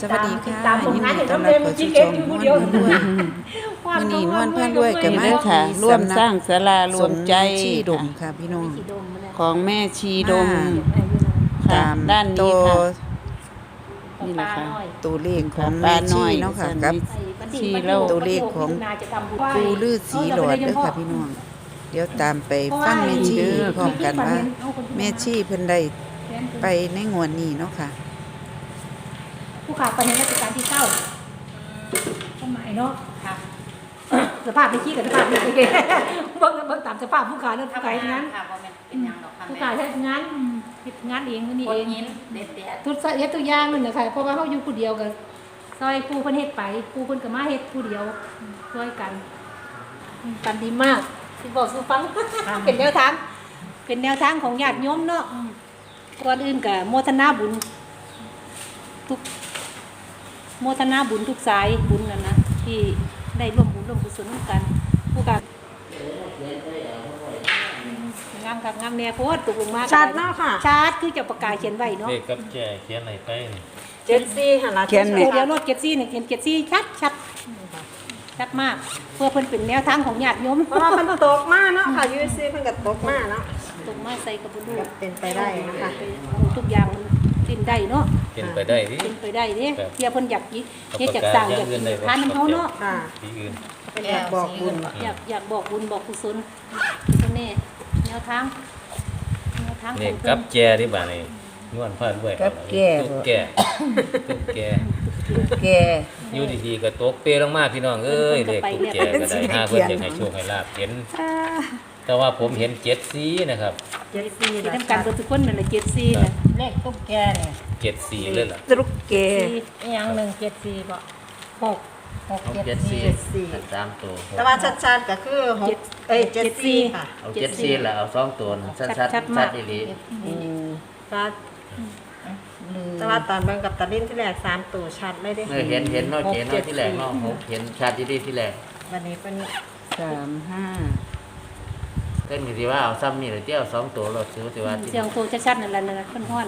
สวัสดีค่ะตามผลยินงานดีเห็นต้อนน้ำรับเลี้ยงเข้ามันสู่จิ้ช่เก่องงอยู่นผู้วลเดียวเพื่อนด้วยมื้อนี้นวลเพื่อนด้วยก็นี่มาเด้อค่ะที่ร่วมสำนักสร้างศาลารวมใจสมชีดมค่ะค่ะพี่น้องสีดมนะของแม่ชีดมตามด้านตันี้วค่ะนี่นี่แหแหละละค่ะค่ะตัวเลขของปลาแม่น้ชีอยเนาะค่ะกับชีเราตัวเลขของปูลือสีหลอดเด้อค่ะพี่น้องเดี๋ยวตามไปฟังแม่ชีพร้อมกันว่าแม่ชีเพิ่นได้ไปในงวดนี้เนาะค่ะ ผู้ขาปัญญาราชการที่เก้าสมัยเนาะค่ะสภาพไม่ขี้กับสภาพไม่ขี้เบิ่งเบิ่งตามสภาพผู้ขาเรื่องผู้ขาเฮ็ดงานค่ะบ่แม่นเป็นหยังดอกค่ะผู้แม่ขาเฮ็ดงานเฮ็ดงานเองนี่คเอนงยินเด็ดเด็ดทุกเฮ็ดทุกอย่างนั่นแหละค่ะเพราะว่าเขาอยู่ผู้เดียวกันซอยปูเพิ่นเฮ็ดไปปูเพิ่นก็มาเฮ็ดผู้เดียวช่วยกันกันดีมากที่บอกสู่ฟังเป็นแนวทางเป็นแนวทางของญาติโยมเนาะก่อนอื่นก็โมทนาบุญทุก โมทนาบุญทุกสายบุญนั่นนะที่ได้ร่วมบุญร่วมกุศลร่วมกัน ผู้การงามครับงามแน่โคตรตกลงมากชัดเนาะค่ะ ชาดคือจะประกาศเขียนไว้เนาะเลขกับแก่เขียนอะไรไปนี่เจ็ดซี่หันละเขียนไหมเดี๋ยวเดี๋ยวรถเก็ตซี่เนี่ยเห็นเก็ตซี่ชัดชัดชัดมาก เพื่อเพิ่นเป็นแนวทางของญาติโยมเพราะว่ามันตกมากเนาะค่ะยูซี่เพิ่นก็ตกมากเนาะตรงมาใส่กับบุญลูกเป็นไปได้นะคะทุกอย่างมัน เป็นได้เนาะเป็นไปได้ที่เป็นไปได้เด้ครับ เพียเพิ่นอยากยิกับเฮ็ดจากสร้างอยากประกาศอย่างอื่นได้บ่ทานน้ำเฮาเนาะค่ะที่อื่น เป็นอยากบอกบุญ อยากอยากบอกบุญบอกกุศลตัวนี้แนวทางแนวทางขนี่องกัเพิ่บนแก่ที่บ้านนี่นวลพาดด้วยกับแก่ตุ๊กแก่ตุ๊กแก่แก อยู่ดีๆก็ตกเปลงมาพี่น้องเอ้ยเลขตุ๊กแก่ก็ได้ห้าเพิ่นอยากให้โชคให้ลาบเห็น แต่ว่าผมเห็นเจ็ดสีนะครับ เจ็ดซี่ที่ทำการเบิดทุกคนนั่นแหละเจ็ดซี่น่ะเลขตุ๊กแกเนี่ยเจ็ดสีเลยล่ะตรุกแกสี่อีหยังหนึ่งเจ็ดสี่บ่หกหกเจ็ดสี่เจ็ดซี่สามตัวแต่ว่าชัดๆก็คือหกเอ้ยเจ็ดซี่ค่ะเอาเจ็ดซีแล้วเอาสองตัวน่ะชัดชัดชัดชัดอีหลีชัดแต่ว่าตอนเบิ่งกับตาลิ้นที่แรกสามตัวชัดเลยเด้เออเห็นเห็นเนอกเจนเนอกที่แรกเนอกหกเห็นชัดอีหลีที่แรกวันนี้เป็นสามห้า เต้นก็สิว่าเอาซ้ำนี่เลยเที่ยวสองตัวรถซื้อสิว่าเสียงโตชัดๆนั่นแหละนั่นน่ะเพิ่นฮ้อน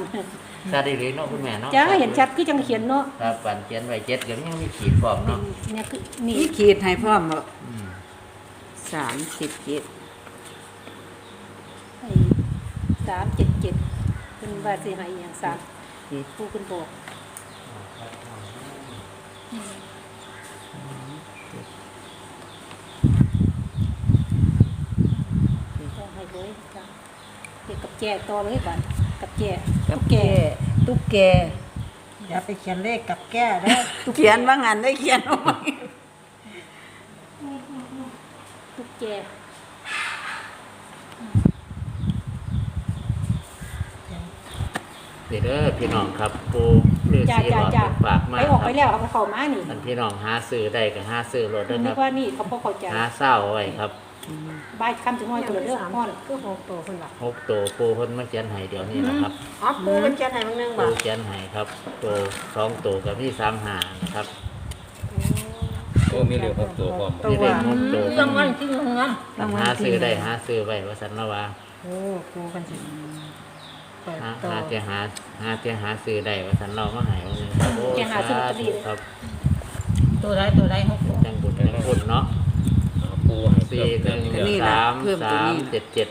ชัดอีหลีเนาะคุณแม่เนาะจ้าเห็นชัดคือจังเขียนเนาะครับปั่นเขียนไว้เจ็ดก็ยังมีขีดฟอมเป็นเนาะเนี่ยคือนี่นี่ขีดให้พร้อมบ่อืมสามสิบเจ็ดไอ้สามเจ็ดเจ็ดเป็นว่าสิให้อหย่างสามผู้คุณบอกต้องให้ เลยจ้ะเกี่ยวกับแจต่อเลยบัดกับแจกับแกตุ๊กแกอย่าไปเขียนเลขกับแก้เด้เขียนว่างานได้เขียนเอาไว้ทุกแจเดี๋ยวเด้อพี่น้องครับปูเลือจ้าสีหจ้าลอดจ้าฝากมาไปคออกไปแล้วเอาไปเข้ามานี่อันพี่น้องหาซื้อได้ก็หาซื้อรถเด้อคนึรักบว่านี่เขาพอเข้าใจหาเศร้าไว้ครับ บ้านคำถึงน้อยตัวเด้อพ่อนคือหกตัวคนละหกตัวปูเพิ่นมาเขียนให้เดี๋ยวนี้นะครับอ๋อปูเป็นเขียนให้มันนึงบ่ปูเขียนให้ครับ ตัวสองตัวกับพี่สามหานะครับโอ้มีเหลือหกตัวพร้อมนี่ได้หกตัวรางวัลที่หนึ่งนะหาซื้อได้หาซื้อไว้ว่าสันละว่าโอ้ปูกันสิเปิดหาตัวหาจะหาหาจะหาซื้อได้ว่าสันเรามาใหายวันนึงครับโอ้สาธุครับ ตัวใดตัวใดหกตัวจังบุญจังบุญเนาะ ปูให้สี่หเพิ่นึ่มงเติมนี่ล่ะสามเพิ่มตัวสามนี้เจ็ดเจ็ด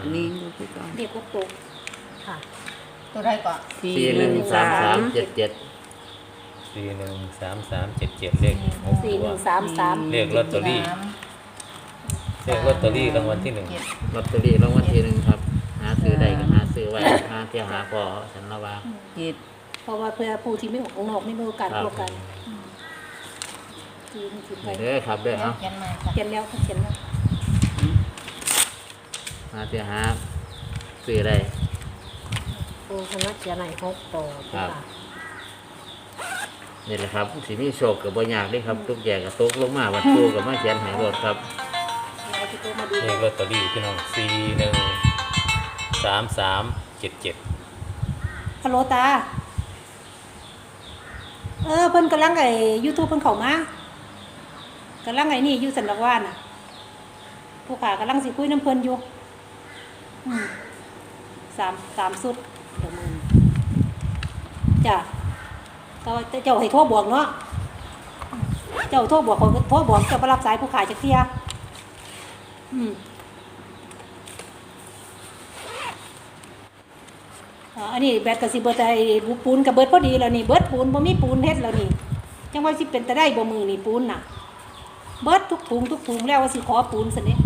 อันนี้ดูที่ก่อนเรียกว่าตกค่ะ ตัวใดก่อนสี่สี่หหนึ่นึ่งงสาสามสามมเจ็ดเจ็ดสี่หนึ่งสามสามเจ็ดเจ็ดเลขหกสี่ตัหวนึ่งสามสามเลขลอตเตอรี่สามเลขลอตเตอรี่รางวัลที่หนึ่งเจ็ดลอตเตอรี่รางวัลที่หนึ่งครับ หาซื้อได้ก็หาซื้อไว้หาเที่ยวหาพอสันละว่าเจ็ดเพราะว่าเพื่อผู้ที่ไม่ออกข้างนอกไม่มีโอกาสครับพวกกั นที่ถึงไปเด้อครับเด้อเนาะเขียนมาค่ะเขียนแล้วเขียนแล้วหาเที่ยวหาซื้อได้ปูคนว่าเขียนให้หกตัวครับนี่แหละครับสิมีโชคกับบ่ยากเด้ครับทุกอย่างก็ตกลงมาวัดปูกับมาเขียนให้รถครับเอาที่ตัวมาดูเลขลอตเตอรี่พี่น้องสี่หนึ่งสามสามเจ็ดเจ็ดฮัลโหลตา เออเพิ่นกำลังไอ้ยูทูบเพิ่นเข้ามา กำลังไอ้นี่อยู่สันดอกว่าน่ะ ผู้ขากำลังสิคุยน้ำเพลินอยู่สามสามสุดเดี๋ยวมึงจ้ะก็เจ้าให้โทรบอกเนาะเจ้าโทรบอกคนโทรบอกเจ้าไปรับสายผู้ขายจากเทียอืมอันนี้แบตกับสิเบิดไอ้ปูนกับเบิดพอดีแล้วนี่เบิดปูนบ่มีปูนเฮ็ดแล้วนี่จังว่าสิเป็นแตะได้บ่มือนี่ปูนน่ะ เบิดทุกถุงทุกถุงแล้วว่าสิขอปูนซะนี่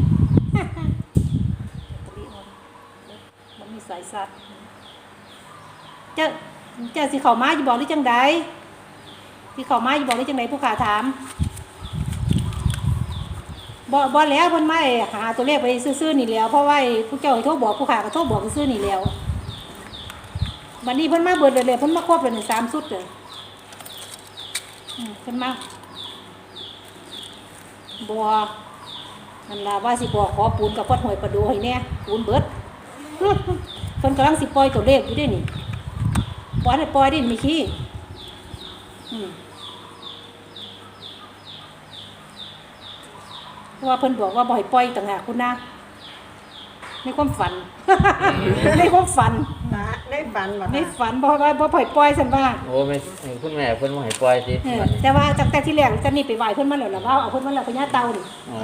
บ่มีสายสัตว์เจ้าเจ้าสิเขามาอยู่บอกหรือจังใดสิเขามาอยู่บอกหรือจังใดผู้ขาถามบ่บ่แล้วเพิ่นไมาหาตัวเลขไปซื่อๆนี่แล้ว เพราะว่าผู้เจ้าให้โทรบอกผู้ขาก็โทรบอกซื่อๆนี่แล้วบัดนี้เพิ่นมาเบิดเลยเลยเพิ่นมาครบเลยนี่สามสุดเลยเพิ่นมา บัวนั่นล่ะว่าสิบอกขอปูนกับวัดห้วยประดูให้แน่ปูนเบิดเพิ่นกำลังสิปล่อยตัวเลขอยู่ด้วยนี่ปล่อยให้ปล่อยดิมีขี้เพราะว่าเพิ่นบอกว่าบ่อยปล่อยต่างหากคุณนะ ในความฝัน ในความฝันนะได้ฝันบ่ในคะฝันบอกว่าบ่ปล่อยปล่อยซั่นว่าโอ้ไม่คุณแม่เพิ่นบ่ให้ปล่อยสิเออแต่ว่าตั้งแต่ที่แรกจะนี่ไปไหว้เพิ่นมาแล้วล่ะว่าเอาเพิ่นมาแล้วพญาเต่านี่อ๋อ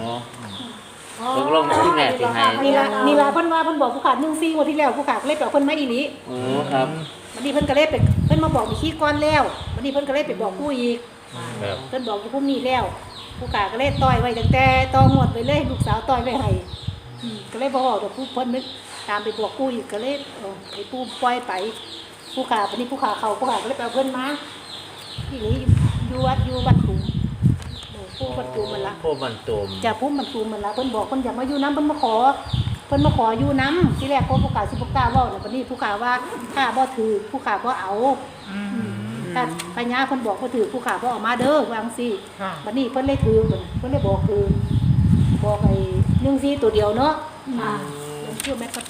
ตกลงคุณแม่สิให้นี่ล่ะนี่ล่ะเพิ่นว่าเพิ่นบอกผู้ขาด1 4งวดที่แล้วผู้ขาดก็เลยไปเอาเพิ่นมาอีหลีโอ้ครับวันนี้เพิ่นก็เลยไปเพิ่นมาบอกมีขี้ก้อนแล้ววันนี้เพิ่นก็เลยไปบอกผู้อีก ครับเพิ่นบอกอยู่พรุ่งนี้แล้ว ผู้กาก็เลยต่อยไว้ตั้งแต่ต่อหมดไปเลยลูกสาวต่อยไว้ให้อืม ก็เลยบอกแต่ผู้เพิ่นนึกตามไปบอกผู้อีกก็เลยเออไอ้ผู้ปล่อยไปผู้ขาวันนี้ผู้ขาเขาผู้ขาก็เลยไปเอาเพิ่นมาที่นี้อยู่วัดอยู่วัดถุงเออผู้วัดถุงมันละโคบันตุมจะพุ่มมันตูมมันละเพิ่นบอกเพิ่นอยากมาอยู่น้ำเพิ่นมาขอเพิ่นมาขออยู่น้ำที่แรกพผู้ขาสิบกล้าเว่าเนี่ยวันนี้ผู้ขาว่าข้าบ่ถือผู้ขาบ่เอาถ้าพญาเพิ่นบอกบ่ถือผู้ขาบ่เอามาเด้อวาจังซี่ค่ะบัดนี้เพิ่นเลยถือเพิ่นเพิ่นเลยบอกคือบอกไอ้ หนึ่งซี่ตัวเดียวเนาะอ่าเพิ่นชื่อแม่ก็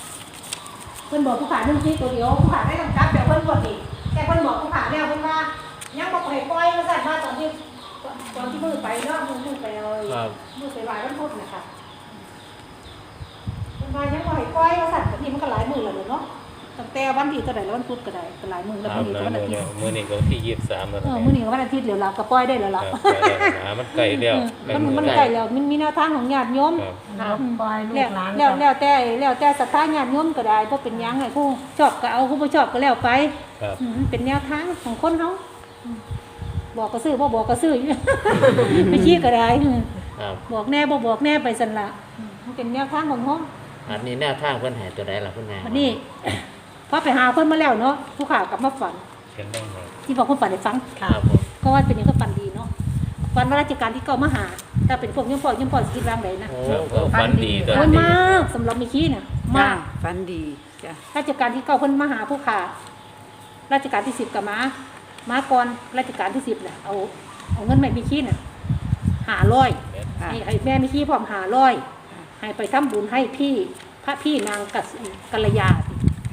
เพิ่นบอกผู้ขาหนึ่งซี่ตัวเดียวผู้ขาได้กำกับแต่เพิ่นบ่นี่แต่เพิ่นบอกผู้ขาแล้วเพิ่นว่ายังบ่ปล่อยปล่อยว่าซั่นว่าตอนที่ตอนที่มือไปเนาะมือมือไปเอาครับมือไปไหว้วันพุธนะคะเพิ่นว่ายังบ่ให้ปล่อยว่าซั่นบัดนี้มันก็หลายมื้อแล้วเนาะ ตั้งแต่วันที่เท่าใดแล้ววันพุธก็ได้ก็หลายมื้อแล้วครัมื้บอนี้ก็วันอาทิตย์มื้อนี้ก็วันที่ยี่สิบสามแล้วเอนะอมื้อนี้ก็วันอาทิตย์แล้วล่ะก็ปล่อยได้แล้วล่ะครับหามันไกลแล้วใกล้มันมือมันแล้วไกลแล้วมันมีแนวทางของญาติโยม ครับครับปล่อยลูแล้วกหลานแล้วแล้วแต่แล้วแต่ศรัทธาญาติโยมก็ได้บ่เป็นหยังไงผู้ชอบก็เอาผู้บ่ชอบก็แล้วไปครับอืมมันเป็นแนวทางของคนเฮาอืมบอกก็ซื้อบ่บอกก็ซื้อไม่ชี้ก็ได้อืมครับบอกแน่บ่บอกแน่ไปซั่นล่ะอืมมันเป็นแนวทางของเฮาอันนี้แนวทางเพิ่นให้ตัวใดล่ะคุณแม่วันนี้ พอไปหาเพิ่นมาแล้วเนาะผู้ข่าวกลับมาฝันเขียนได้ไหมที่บอกเพิ่นฝันให้ฟังครับผมก็ว่าเป็นหยังก็ฝันดีเนาะฝันว่าราชการที่เก่ามาหาถ้าเป็นพวกยมพ่อยมพ่อสิคิดว่างไดนะโอ้ครับก็ฝันดีตอนโอ้ยนี้มากสำหรับมีขี้น่ะจ้ามากฟันดีจ้ะราชการที่เก้าเพิ่นมาหาผู้ขาราชการที่สิบกับมามาก่อนราชการที่สิบน่ะเอาเอาเงินแม่มีขี้น่ะหาร้อยค่ะให้ให้แม่มีขี้พร้อมหาร้อยให้ไปทำบุญให้พี่พระพี่นางกัสกัลยา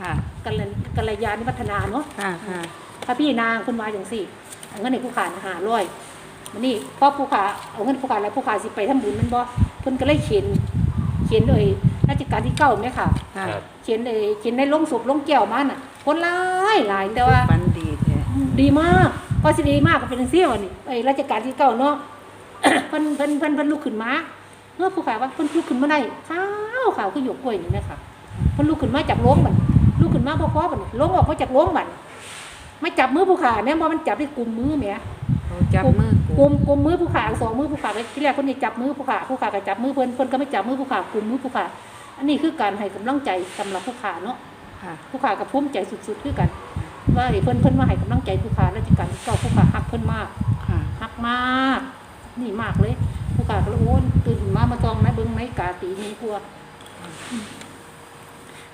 ค่ะ กัลกัลยานิวัฒนาเนาะค่ะค่ะพระพี่นางคนมาอย่างสี่เอาเงินให้ผู้ขาหาร้อยมันนี่พ่อผู้ขาเอาเงินผู้ขาแล้วผู้ขาสิไปทำบุญแมันบ่เพิ่นก็เลยเขียนเขียนเลยราชการที่เก้าไหมค่ะค่ะครับเขียนเลยเขียนในลงศพลงแก้วมาน่ะ คนหลายหลายแต่ว่าฟันดีแท้ดีมากก็สิดีมากก็เป็นจังซี่วันนี้ไอ้ราชการที่เก้าเนาะเพิ่นเพิ่นเพิ่นเพิ่นลุกขึ้นมาเมื่อผู้ขาว่าเพิ่นลุกขึ้นมาได้ขาวขาวคือหยวกกล้วยนี่นะคะเพิ่นลุกขึ้นมาจากโรงบัด ลุกขึ้นมาบ่พอบัดนี้ลงออกมาจากโรงบัดไม่จับมือผู้ขาแม่บ่มันจับได้กลุ่มมือแหมเขาจับมือกลุ่มกลุ่มมือผู้ขาสองมือผู้ขาที่แรกเพิ่นนี่จับมือผู้ขาผู้ขาก็จับมือเพิ่นเพิ่นก็ไม่จับมือผู้ขากลุ่มมือผู้ขาอันนี้คือการให้กำลังใจสำหรับผู้ขาเนาะค่ะผู้ขากับภูมิใจสุดๆคือกัน ว่าไอ้เพิ่นเพิ่นมาให้กำลังใจผู้ขาราชการที่เก้าผู้ขาฮักเพิ่นมากค่ะฮักมากนี่มากเลย ผู้ขาก็เลยโอ้ยตื่นมามาจองนะเบิ้งในกาตีนี่กลัวอืม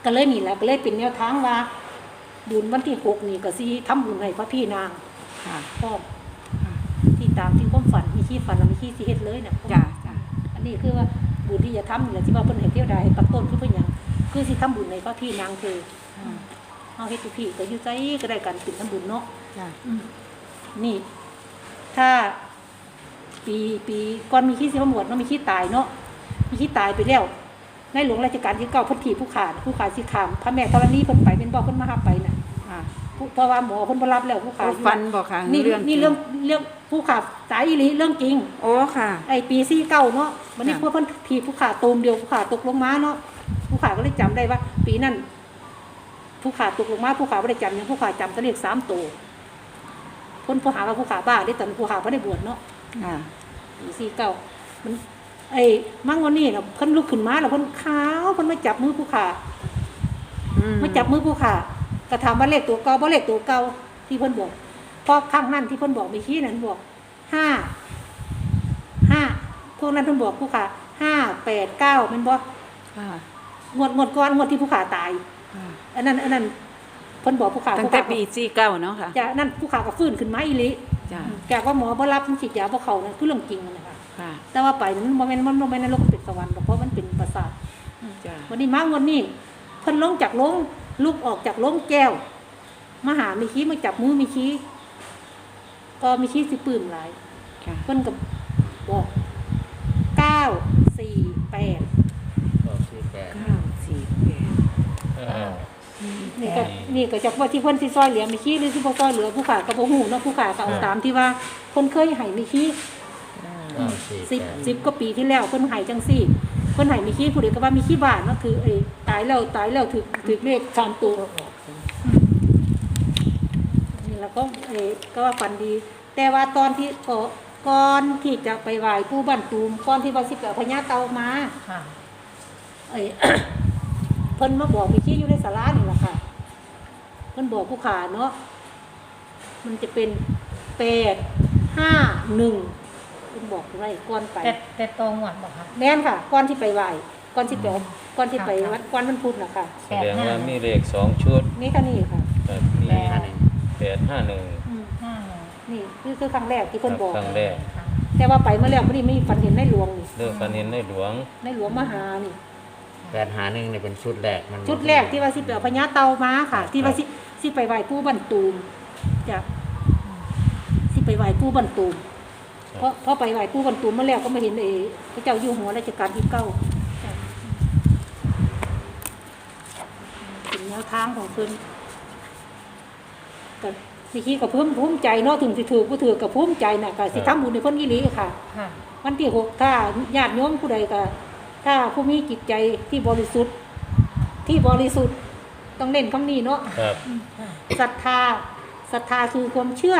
ก็เลยนี่แหละก็เลยเป็นแนวทางว่าบุญวันที่หกนี่ก็สิทำบุญให้พระพี่นางค่ะพ่อมที่ตามที่ความฝันมีขี้ฝันแล้วมีขี้สิเฮ็ดเลยน่ะจ้ะจ้ะอันนี้คือว่าบุญที่จะทำนี่แหละที่ว่าเพิ่นให้เที่ยวใดให้ปักต้นคือเพิ่นหยังคือสิทำบุญในพระพี่นางคืออืมเอาเฮ็ดทุกที่ก็อยู่ใจก็ได้การติดทำบุญเนาะจ้ะนี่ ถ้าปีปีก่อนมีขี้สิมาหมวดเนาะมีขี้ตายเนาะมีขี้ตายไปแล้ว ในหลวงราชการที่เก้าเพันถีผู้ขาดผู้ขาดสิขามพระแม่ธรณีเพิ่นไปเป็นบอกเพิ่นมาหาไปน่ะค่ะผู้เพราะว่าหมอเพิ่นบ่รับแล้วผู้ขาอยู่ฟันบ่ค่ะนี่เรื่องนี่เรื่องเรื่องผู้ขาสายอีหลีเรื่องจริงโอ้ค่ะ ไอ้ปีซี่เก้าเนาะวันนี้ค่ะพวกเพิ่นถีบผู้ขาตูมเดียวผู้ขาตกลงมาเนาะผู้ขาก็เลยจำได้ว่า ปีนั้นผู้ขาตกลงมาผู้ขาไม่ได้จำหยังผู้ขาจำแตัวเลขสามตัวเพิ่นผู้หาว่าผู้ขาบ้าได้ตอนผู้ขาไม่ได้บวชเนาะค่ะปีซี่เก้ามัน ไอ้มั่งวันนี้เนาะเพิ่นลุกขึ้นมาแล้วเพิ่นขาวเพิ่นมาจับมือผู้ขาอืมาจับมือผู้ขาก็ถามว่าเลขตัวเก่าบ่เลขตัวเก่าที่เพิ่นบอกเพราะข้างนั้นที่เพิ่นบอกมีขี้นั้นบอกห้าห้าพวกนั้นเพิ่นบอกผู้ขาห้าแปดเก้าเป็นบ่ค่ะงวดงวดก่อนงวดที่ผู้ขาตายค่ะอันนั้นอันนั้นเพิ่นบอกผู้ขาตั้งผู้แต่ขาปีสี่เก้าเนาะค่ะจากนั้นผู้ขาก็ฟื้นขึ้นมาอีหลีจ้าจากว่าหมอบ่รับมันฉีดยาบ่เข้านั่นคือเรื่องจริงนั่นนะ คะค่ะแต่ว่าไปมันบ่แม่นมันบ่แม่นนรกเป็นสวรรค์หรอกเพราะมันเป็นประสาทจ้าวันนี้มางวันนี้เพิ่นลงจากลงลุกออกจากลงแก้วมาหามีขี้มาจับมือมีขี้ก็มีขี้สิปื้มหลายค่ะเพิ่นก็บอกเก้าสี่แปดก็สี่แปดเก้าสี่แปดเออนี่ก็นี่ก็จากว่าที่เพิ่นสิซอยเหลือมีขี้หรือสิบ่ซอยเหลือผู้ขาก็บ่ฮู้เนาะผู้ขาก็เอาตามที่ว่าเพิ่นเคยให้มีขี้เก้า สี่สิบแปดสิบกว่าปีที่แล้วเพิ่นให้จังซี่เพิ่นให้มีขี้ผู้ใดก็ว่ามีขี้บ้านเนาะคือไอ้ตายแล้วตายแล้วถึกถึกเลขสามตัวนี่แล้วก็เออก็ว่าฝันดี แต่ว่าตอนที่ก่อก่อนที่จะไปไหว้ปู่บ้านตูมก่อนที่ว่าสิบกับพญาเตามาค่ะเอ้ยเพิ่นมาบอกมีที่อยู่ในศาลานี่แหละค่ะเพิ่นบอกผู้ขาเนาะมันจะเป็นแปดห้าหนึ่ง เพิ่นบอกไว้ก่อนไปแต่แต่ตรงหมดบอกค่ะ แน่นค่ะก่อนที่ไปไหว้ก่อนที่ไปก่อนที่ไปวัดก่อนวันพุธนะคะแสดงว่ามีเลขสองชุดนี่ค่ะนี่ค่ะแบบมีห้าหนึ่งแปดห้าหนึ่งอืมห้าหนึ่งนี่คือคือครั้งแรกที่เพิ่นบอกครั้งแรกค่ะแต่ว่าไปเมื่อแล้วพอดีไม่ฝันเห็นในหลวงนี่เลือกฟันเห็นในหลวงในหลวงมหานี่แปดหาหนึ่งเนี่ยเป็นชุดแรกมันชุดแรกที่ว่าสิไปเอาพญาเตามาค่ะ ที่ว่าสิสิไปไหว้ปู่บันตูมจะสิไปไหว้ปู่บันตูม เพราะเพราะไปไหว้ปู่บันตูมเมื่อแล้วก็ไม่เห็นเอพระเจ้าอยู่หัวราชการที่เก้าจ้ะเป็นแนวทางของเพิ่นก็สิคิดกับเพิ่มภูมิใจเนาะถึงสิถือผู้ถือกับภูมิใจน่ะก็สิทำบุญในเพิ่นอีหลีค่ะค่ะวันที่หกถ้าญาติโยมผู้ใดก็ถ้าผู้มีจิตใจที่บริสุทธิ์ ที่บริสุทธิ์ต้องเน้นคำนี้เนาะครับศรัทธาศรัทธาคือความเชื่อ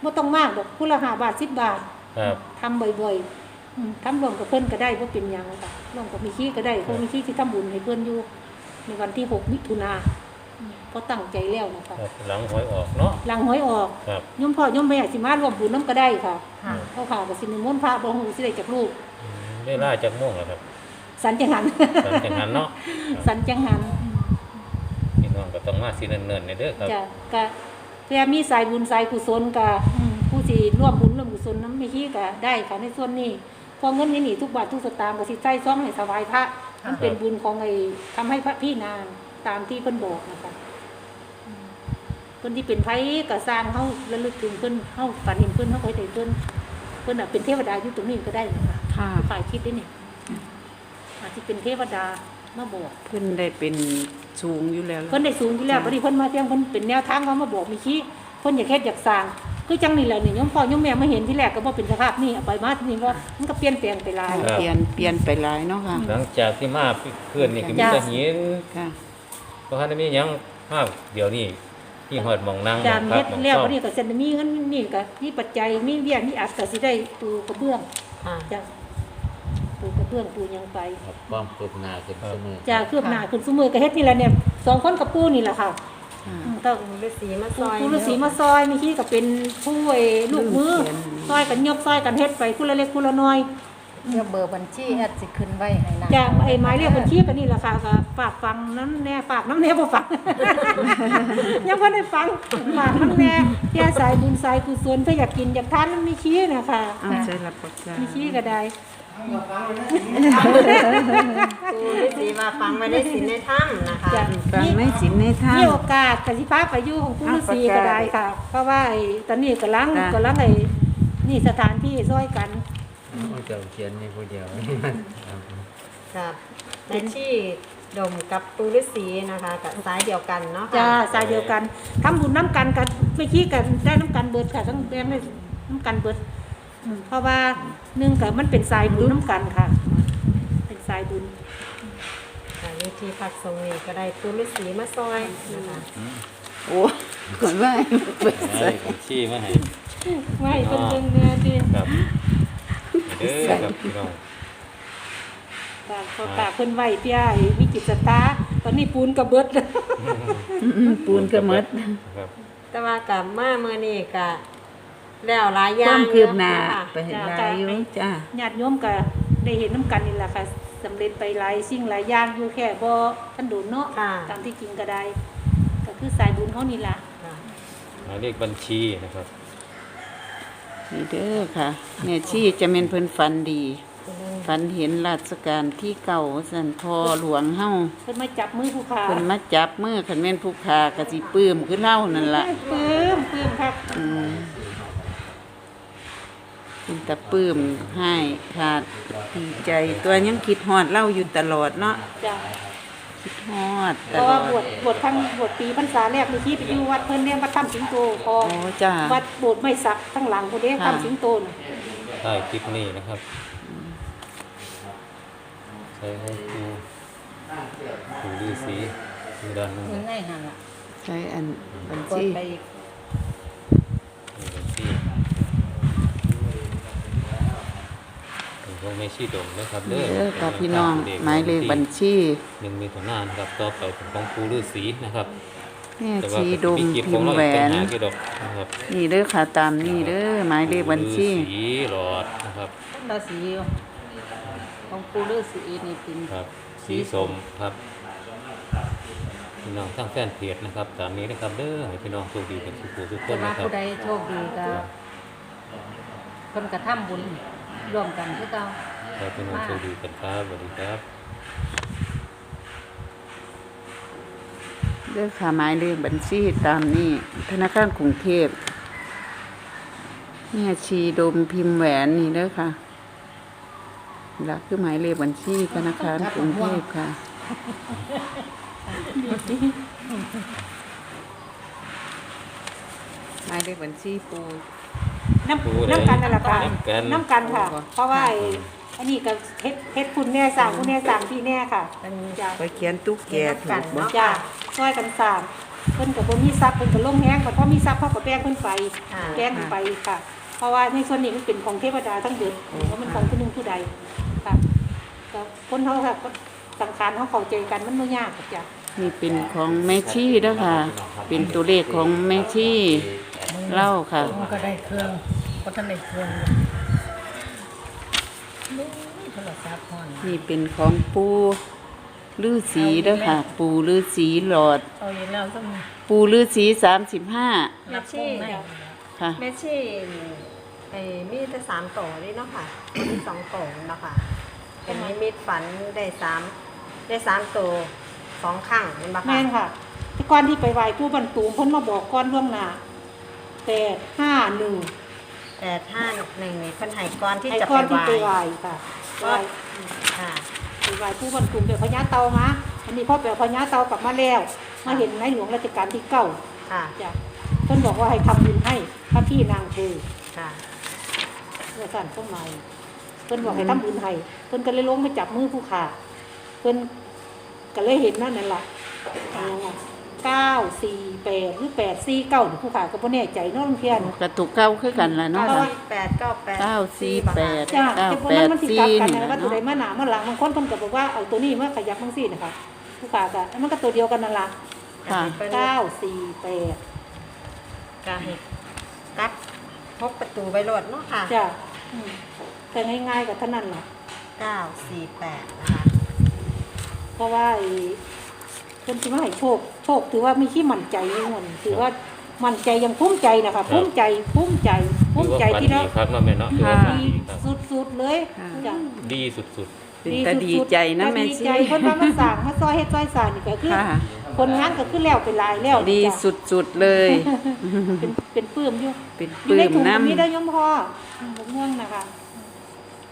ไม่ต้องมากดอกผู้ละหาบาทสิบบาท ครับทำบ่อยๆอืมทำรวมกับเพื่อนก็ได้เพราะเป็นหยังค่ะรวมกับมีขี้ก็ได้เพราะมีขี้ที่ทำบุญให้เพื่อนอยู่ ในวันที่หกมิถุนาอืมเพราะตั้งใจแล้วนะคะครับหลังหวยออกเนาะหลังหวยออกครับโยมพ่อโยมแม่สิมารวมบุญน้ำก็ได้ค่ะค่ะเขาข่าวกับสินนิมนต์พระบ่หูสิได้จากลูกอืมได้ล่าจากม่วงแล้วครับสันจังหัน หลังจากนั้นเนาะสันจังหันพี่น้องก็ต้องมาสิเนิ่นๆในเด้อครับ จะกะเพื่อมีสายบุญสายกุศลกะอืม ผู้ที่ร่วมบุญร่วมกุศลนั้นไม่ขี้กะได้ค่ะในส่วนนี้พอเงินนี่หนีทุกบาททุกสตางค์ก็สิใช้ซ่องให้สบายพระมันเป็นบุญของไอ้ทำให้พระพี่นางตามที่เพิ่นบอกนะคะอืมเพิ่นที่เป็นไผก็สร้างเฮาระลึกถึงเพิ่นเฮาฝันเห็นเพิ่นเฮาเคยได้เพิ่นเพิ่นน่ะเป็นเทวดาอยู่ตรงนี้ก็ได้นะคะค่ะฝ่ายคิดได้นี่อาจจะเป็นเทวดามาบอกเพิ่นได้เป็นสูงอยู่แล้วเพิ่นได้สูงอยู่แล้วจ้ะบัดนี้เพิ่นมาเที่ยงเพิ่นเป็นแนวทางเขามาบอกมีชี้เพิ่นอยากเฮ็ดอยากสร้าง คือจังนี่แหละนี่ยมพ่อยมแม่มาเห็นที่แรกก็บ่เป็นสภาพนี่เอาไปมาที่นี่ว่ามันก็เปลี่ยนแปลงไปหลาย ครับ เปลี่ยนเปลี่ยนไปหลายเนาะค่ะหลังจากที่มาเพื่อนนี่ก็มีจ้ะแต่หินค่ะเพราะฉะนั้นมีหยังภาพเดี๋ยวนี้ที่หอดหมองนั่งจามหมองพัเฮ็กดหมองแล้วซ่อมบัดนี้ก็เสร็จมีเงินนี่ก็มีปัจจัยมีเบี้ยมีอัดก็สิได้ปูกระเบื้องค่ะ จ้ะปูกระเบื้องปูหยังไปครับความคืบหน้าขึ้นเสมอ จ้ะคืบหน้าขึ้นซุมือก็เฮ็ดนี่แหละเนี่ยสองคนกับปูนี่แหละค่ะค่ะอืม ต้องฤาษีมาซผู้อยผู้ฤาษีมาซอยมีที่ก็เป็นผู้ไอ้ลูกมือซอยกันยกซอยกันเฮ็ดไปผู้ละเล็กผู้ละน้อยเดี๋ยวเบอร์บัญชีแอดสิขึ้นไว้ให้นะจากไอ้ไม้เรียกบัญชีกันนี่แหละค่ะก็ฝากฟังน้ำแน่ฝากน้ำแน่บ่ฟัง ยังบ่ได้ฟังฝากน้ำแน่แค่สายบุญสายกุศลถ้าอยากกินอยากทานมันมีชี้นะคะเอาใจรับประกันมีชี้ก็ได้ ปู่ฤาษีมาฟังไว้ได้สินในถ้ำนะคะจะฟังในศีลในธรรมีมโอกาสกสิพาไปอยู่ของผู้ฤาษีอะก็ได้ค่ะ เพราะว่าไอ้ตอนนี้กำลังจ้ะกำลังไอ้นี่สถานที่ซอยกันผู้เจ้าเขียนนี่ผู้เดียวครับแม่ชีดมกับปูฤาษีนะคะกับสายเดียวกันเนาะค่ะจ้าสายเดียวกันทำบุญน้ำกันกันไม่ขี้กันได้น้ำกันเบิดค่ะทั้งแดงได้น้ำกันเบิดอืม เพราะว่าหนึ่งกับมันเป็นสายบุญน้ำกันค่ะ เป็นสายบุญค่ะอยู่ที่พักทรงนี้ก็ได้ปูฤาษีมาซอยนะคะโอ้คนว่าไปให้ใส่บัญชีมาให้ไหวเพิ่นเบิ่งเนื้อดิครับเด้อครับพี่น้องฝากขอฝากเพิ่นไหวพี่อ้ายมีจิตสตาร์ตอนนี้ปูนกับเบิดอืมปูนก็หมดครับแต่ว่ากับมาเมื่อนี้ก็ แล้วหลายอคย่าวางมคืบหน้าเะค่ะไปเห็นหลายอยู่จ้าญาติโยมก็ได้เห็นน้ำกันนี่แหละค่ะสำเร็จไปหลายสิ่งหลายอย่างอยู่แค่บ่ทันโดนเนาะค่ะตามที่จริงก็ได้ ก็คือสายบุญเฮานี่ล่ะ ค่ะ หมายเลขบัญชีนะครับ นี่เด้อค่ะแม่ชีจะเป็นเพิ่นฝันดี ฝันเห็นราชการที่เก่าสันพอหลวงเฮาเพิ่นมาจับมือผู้ค้าเพิ่นมาจับมือคันแม่นผู้ค้าก็สิปลื้มคือเล่านั่นล่ะ ปลื้มปลื้มครับ อืม เป็นตะปลื้มให้ขาดดีใจตัวยังคิดฮอดเล่าอยู่ตลอดเนาะจ้ะคิดฮอดเพตราะลว่าอด บวชบวชครั้งบวชปีพรรษาแรกมีที่ไปอยู่วัดเพิ่นเรียกวัดถ้ำสิงโตพอโอ้จ้าวัดโบสถ์ไม่สักทั้งหลังพุ่นเด้ค่ะ ถ้ำสิงโตน่ะใต้คลิปนี้นะครับใช้ให้ครูครูฤาษีอยู่ด้านนู้นเงินในหันล่ะใช้อันบัญกดชีไปอีก มีบัญชี เป็นพวกไม่ชีดงนะครับเด้อเด้อค่ะพี่น้องหมายเลขบัญชีหนึ่งมีถนานครับต่อไปเป็นของครูฤาษีนะครับแม่แต่ว่าชีก็ดสิมมีคลิปพิของมพ์เราแหวอีกต่างนหากอยู่ดอกนะครับนี่เด้อค่ะตามนี่เด้อหมายเลขบัญชีฤาษีหลอดนะครับต้นราศีของปูฤาษีนี่เป็นครับสีสมครับพี่น้องทั้งแฟนเพจนะครับตามนี้นะครับเด้อให้พี่น้องโชคดีกันทุกผู้ทุกคแต่นว่านะครับผู้ใดโชคดีก็เพิ่นกระทำบุญ ร่วมกันคือเก่าครับพี่น้องโชคดีกันครับสวัสดีครับเด้อค่ะหมายเลขบัญชีตามนี่ธนาคารกรุงเทพแม่ชีดมพิมพ์แหวนนี่เด้อค่ะหลักคือหมายเลขบัญชีธนาคารกรุงเทพค่ะหมายเลขบัญชีปู น้ปูำเลยน้ำกันนั่นแหละค่ะน้ำกัน น้ำกันค่ะปูบ่เพราะว่าไอ้อันนี้ก็เฮ็ดเฮ็ดคุณแน่สั่งคุณแน่สั่งพี่แน่ค่ะจ้ะไปเขียนตุ๊กแกถูกบ่จ้ะช่วยกันสั่งเพิ่นก็บ่มีทรัพย์เพิ่นก็ลงแฮงบัดพอมีทรัพย์เขาก็แป้งเพิ่นไปค่ะแป้งไปค่ะ เพราะว่าในส่วนนี้มันเป็นของเทวดาทั้งเดือนเพราะมันของผู้หนึงผู้ใดค่ะก็คนเฮาค่ะก็สังขารเฮาเข้าใจกันมันบ่ยากจ้ะนี่เป็นของแม่ชีเด้อค่ะเป็นตัวเลขของแม่ชี เล่าค่ะ มันก็ได้เครื่องก็ท่านได้เครื่องนี่โทรศัพท์ฮ้อนนี่เป็นของปูลือสีเด้อค่ะ ปูลือสีหลอด เอาอยู่แล้วต้องปูลือสีสามสิบห้าแม่ชีค่ะแม่ชีไอ้มีแต่สามโตนี่เนาะค่ะมีสองโตเนาะค่ะเป็นนิมิตฝันได้สามได้สามโตสองข้างเห็นปะคะแม่นค่ะแต่ก่อนที่ไปไหว้ผู้บรรทุมเพิ่นมาบอกก่อนล่วงหน้า 851แปดห้าหนึ่งนี่เพิ่นให้ก่อนที่ไอ้จะก้อนไปที่ไปไหไหว้ว้ ค่ะไหว้ค่ะ ไปไหว้ผู้บรรทุมเดี๋ยวพญาเตามาอันนี้พ่อแปลพญาเตากลับมาแล้ว มาเห็นในหลวงรัชกาลที่เก้าค่ะ จ้ะเพิ่นบอกว่าให้ทำบุญให้พระพี่นางเธอค่ะเพื่อสั่นต้นไม้เพิ่นบอกให้ทำบุญให้เพิ่นก็เลยลงไปจับมือผู้ขาเพิ่นก็เลยเห็นนั่นนั่นล่ะเก้าสี่แปดหรือแปดสี่เก้าผู้ขาก็บ่แน่ใจเนาะลงเพียน กระตุกเก้าคือกันล่ะเนาะเพราะค่ะว่าแปดเก้าแปดเก้าสี่แปดจ้าเก้าแต่พวกแปนั้นดมันสิสี่กลับกันนี่นะนะว่าตัวใดเนาะมาหนามาหลังบางคนเพิ่นก็บอกว่าเอาตัวนี้มาขยับบางสี่นะคะผู้ขาก็มันก็ตัวเดียวกันนั่นล่ะค่ะ เก้าสี่แปดกาให้กัดพกประตูไว้โหลดเนาะค่ะจ้ะอืมแต่ง่ายๆกับเท่านั้นล่ะ เก้าสี่แปดนะคะเพราะว่าไอ้ คนที่มาให้โชคโชคถือว่ามีที่มั่นใจอยู่มันถือว่ามั่นใจยังภูมิใจนะคะภูมิใจภูมิใจภูมิใจฝันที่ดีเราครับเนาะแม่เนาะถือว่าฝันดีดีครับสุดๆเลยค่ะ จ้ะ ดีสุดเป็นตาดีใจนะแม่ดีชีใจคนว่ามาสั่งมาซอยเฮ็ดซอยสร้างนี่ก็คือ ค่ะ คนงานก็คือแล้วเป็นลายแล้วดีจ้ะสุดๆเลย เป็นเป็นปลื้มอยู่เป็นอปยู่ลื้ในมถุงน้มีได้ยมพ่อบ่ม่วงนะคะ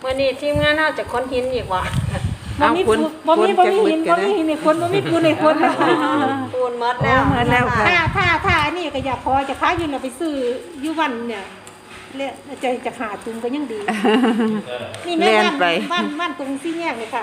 เมื่อนี้ทีมงานเราจะค้นหินอีกว่าค บ่มีเอาคนปูบ่มีคนบ่มีหินจะบ่มืดกันนะมีหินในคนบ่มีปูนในคนนะคะปูนหมดแล้วโอ้หมดแล้วค่ะ ถ้าถ้าถ้าอันนี้ก็อยากขอจะค้าอยู่น่ะไปซื้ออยู่วันเนี่ยเละจะจะหาตุงก็ยังดี นี่แม่แล่นบ้านไป บ้านบ้านตรงซี่แยกเลยค่ะ